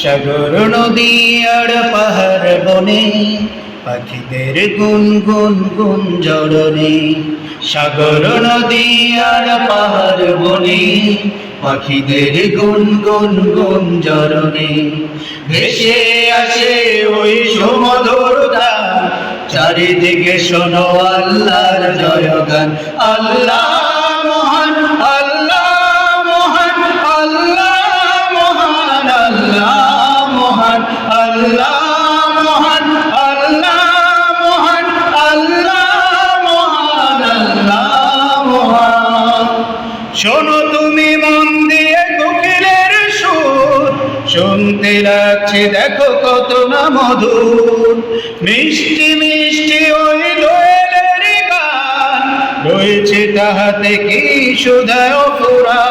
সাগর নদী আর পাহাড় বনে, পাখিদের গুন গুন গুন জড়নে। সাগর নদী আর পাহাড় বনে, পাখিদের গুন গুন গুন জড়নে। ভেসে আসে ওই সমধুর গান, চারিদিকে শোনো আল্লাহর জয়গান। আল্লাহ শোনো তুমি মন দিয়ে কোকিলের সুর। শুনতে লাগছে, দেখো কত না মধুর। মিষ্টি মিষ্টি ওই দোয়েলের গান। রয়েছে তাহাতে কি সুধায় পুরা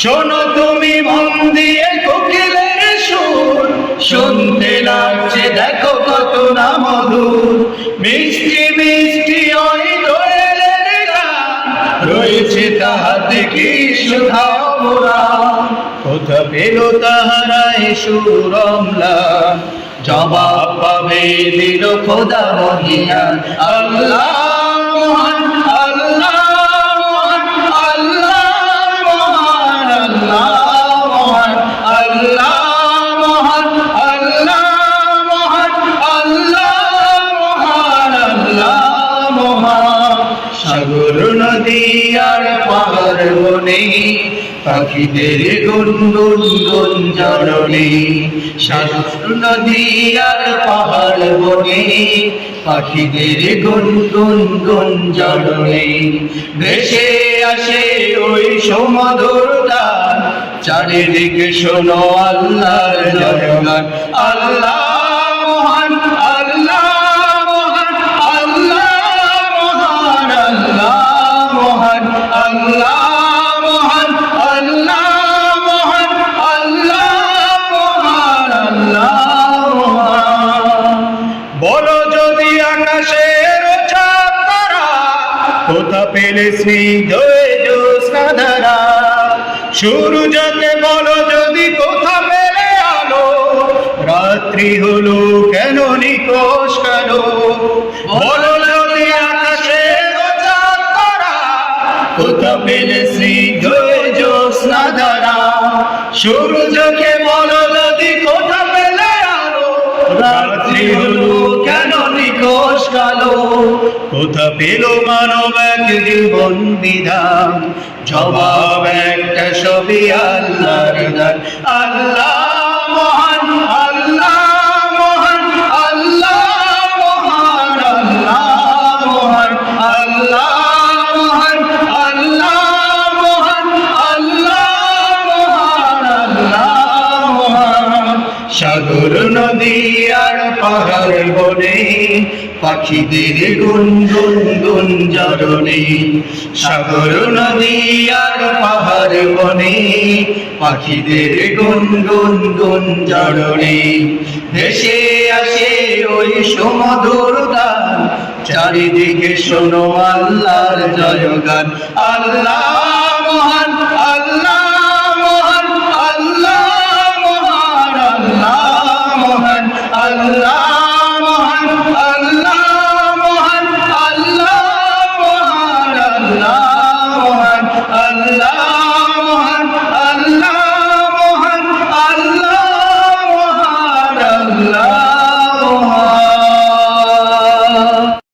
শোনো তুমি মন দিয়ে রয়েছে তাহাতে কি সুধা কোথা পেল তাহারাই সুরমলা। জবাব পাবে দিল খোদা মহিয়া। আল্লাহ নদী আর পার বনে, পাখিদের গুনগুন গুঞ্জরণে নদী আর পাহাড় বনে, পাখিদের গুনগুন গুঞ্জরণে আসে ওই সমধুরতা চারিদিকে শোনো আল্লাহর জয়গান। আল্লাহ কোথা পেলে স্নিগ্ধ এই জ্যোৎস্না ধারা সূর্যকে বলো যদি কোথা পেলে আলো? রাত্রি হলো কেন নিকোষ কালো? বলো স্নিগ্ধ এই জ্যোৎস্না ধারা সূর্যকে বলো যদি কোথা পেলে আলো রাত্রি হলো কেন নিকোষ কালো? কোথা পেল মানব এক জীবন বিধান? জবাব একটা ছবি আল্লাহর দান। আল্লাহ মহান পাহাড় বনে, পাখিদের গুন গুন গুন সাগর নদী আর পাহাড় বনে, পাখিদের গুন গুন গুন ভেসে আসে ওই সমধুর গান, চারিদিকে শোনো আল্লাহর জয়গান। আল্লাহ